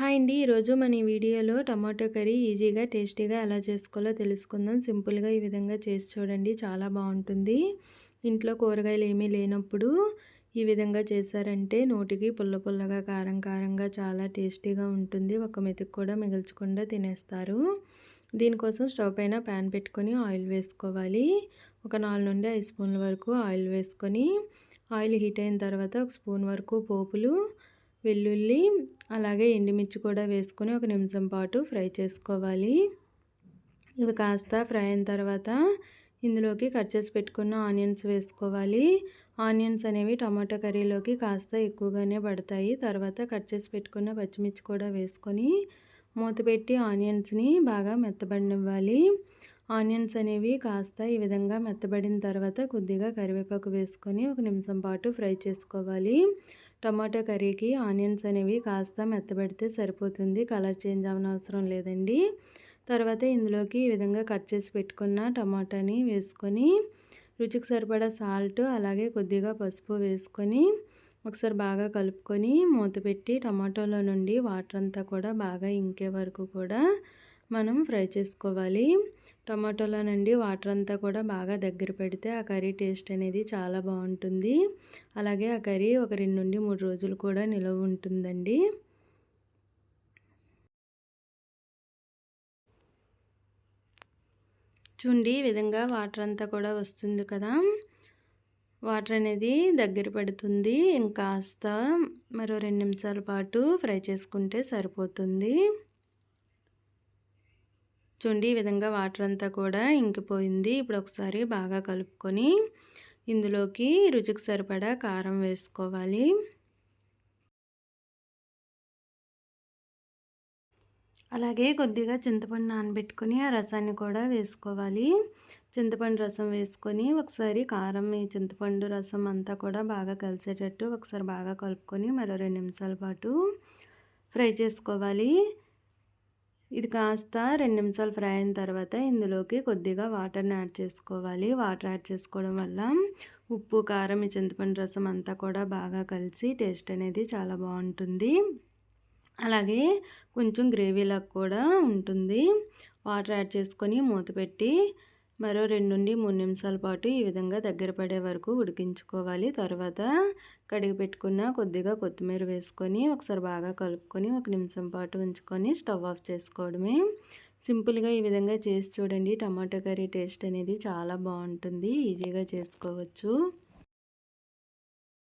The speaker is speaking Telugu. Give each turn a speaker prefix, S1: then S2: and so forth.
S1: హాయ్ అండి. ఈరోజు మన ఈ వీడియోలో టమాటో కర్రీ ఈజీగా టేస్టీగా ఎలా చేసుకోవాలో తెలుసుకుందాం. సింపుల్గా ఈ విధంగా చేసి చూడండి. చాలా బాగుంటుంది. ఇంట్లో కూరగాయలు ఏమీ లేనప్పుడు ఈ విధంగా చేశారంటే నోటికి పుల్ల పుల్లగా కారం కారంగా చాలా టేస్టీగా ఉంటుంది. ఒక మెతుకు కూడా మిగల్చకుండా తినేస్తారు. దీనికోసం స్టవ్ పైన ప్యాన్ పెట్టుకొని ఆయిల్ వేసుకోవాలి. ఒక నాలుగు నుండి ఐదు స్పూన్ల వరకు ఆయిల్ వేసుకొని ఆయిల్ హీట్ అయిన తర్వాత ఒక స్పూన్ వరకు పోపులు వెల్లుల్లి అలాగే ఎండుమిర్చి కూడా వేసుకొని ఒక నిమిషం పాటు ఫ్రై చేసుకోవాలి. ఇవి కాస్త ఫ్రై అయిన తర్వాత ఇందులోకి కట్ చేసి పెట్టుకున్న ఆనియన్స్ వేసుకోవాలి. ఆనియన్స్ అనేవి టమాటో కర్రీలోకి కాస్త ఎక్కువగానే పడతాయి. తర్వాత కట్ చేసి పెట్టుకున్న పచ్చిమిర్చి కూడా వేసుకొని మూత పెట్టి ఆనియన్స్ని బాగా మెత్తబడినివ్వాలి. ఆనియన్స్ అనేవి కాస్త ఈ విధంగా మెత్తబడిన తర్వాత కొద్దిగా కరివేపాకు వేసుకొని ఒక నిమిషం పాటు ఫ్రై చేసుకోవాలి. టమాటో కర్రీకి ఆనియన్స్ అనేవి కాస్త మెత్తబెడితే సరిపోతుంది. కలర్ చేంజ్ అవనవసరం లేదండి. తర్వాత ఇందులోకి ఈ విధంగా కట్ చేసి పెట్టుకున్న టమాటాని వేసుకొని రుచికి సరిపడా సాల్ట్ అలాగే కొద్దిగా పసుపు వేసుకొని ఒకసారి బాగా కలుపుకొని మూత పెట్టి టమాటోలో నుండి వాటర్ అంతా కూడా బాగా ఇంకే వరకు కూడా మనం ఫ్రై చేసుకోవాలి. టమాటోలో నుండి వాటర్ అంతా కూడా బాగా దగ్గర పెడితే ఆ కర్రీ టేస్ట్ అనేది చాలా బాగుంటుంది. అలాగే ఆ కర్రీ ఒక రెండు నుండి మూడు రోజులు కూడా నిలవ ఉంటుందండి. చూండి ఈ విధంగా వాటర్ అంతా కూడా వస్తుంది కదా. వాటర్ అనేది దగ్గర పడుతుంది. ఇంకాస్త మరో రెండు నిమిషాల పాటు ఫ్రై చేసుకుంటే సరిపోతుంది. చూడండి ఈ విధంగా వాటర్ అంతా కూడా ఇంకిపోయింది. ఇప్పుడు ఒకసారి బాగా కలుపుకొని ఇందులోకి రుచికి సరిపడా కారం వేసుకోవాలి. అలాగే కొద్దిగా చింతపండు నానబెట్టుకొని ఆ రసాన్ని కూడా వేసుకోవాలి. చింతపండు రసం వేసుకొని ఒకసారి కారం ఈ చింతపండు రసం అంతా కూడా బాగా కలిసేటట్టు ఒకసారి బాగా కలుపుకొని మరో రెండు నిమిషాల పాటు ఫ్రై చేసుకోవాలి. ఇది కాస్త రెండు నిమిషాలు ఫ్రై అయిన తర్వాత ఇందులోకి కొద్దిగా వాటర్ని యాడ్ చేసుకోవాలి. వాటర్ యాడ్ చేసుకోవడం వల్ల ఉప్పు కారం ఈ చింతపండు రసం అంతా కూడా బాగా కలిసి టేస్ట్ అనేది చాలా బాగుంటుంది. అలాగే కొంచెం గ్రేవీలాగా కూడా ఉంటుంది. వాటర్ యాడ్ చేసుకొని మూత పెట్టి మరో రెండు నుండి మూడు నిమిషాల పాటు ఈ విధంగా దగ్గర పడే వరకు ఉడికించుకోవాలి. తర్వాత కడిగి పెట్టుకున్న కొద్దిగా కొత్తిమీర వేసుకొని ఒకసారి బాగా కలుపుకొని ఒక నిమిషం పాటు ఉంచుకొని స్టవ్ ఆఫ్ చేసుకోవడమే. సింపుల్గా ఈ విధంగా చేసి చూడండి. టమాటో కర్రీ టేస్ట్ అనేది చాలా బాగుంటుంది. ఈజీగా చేసుకోవచ్చు.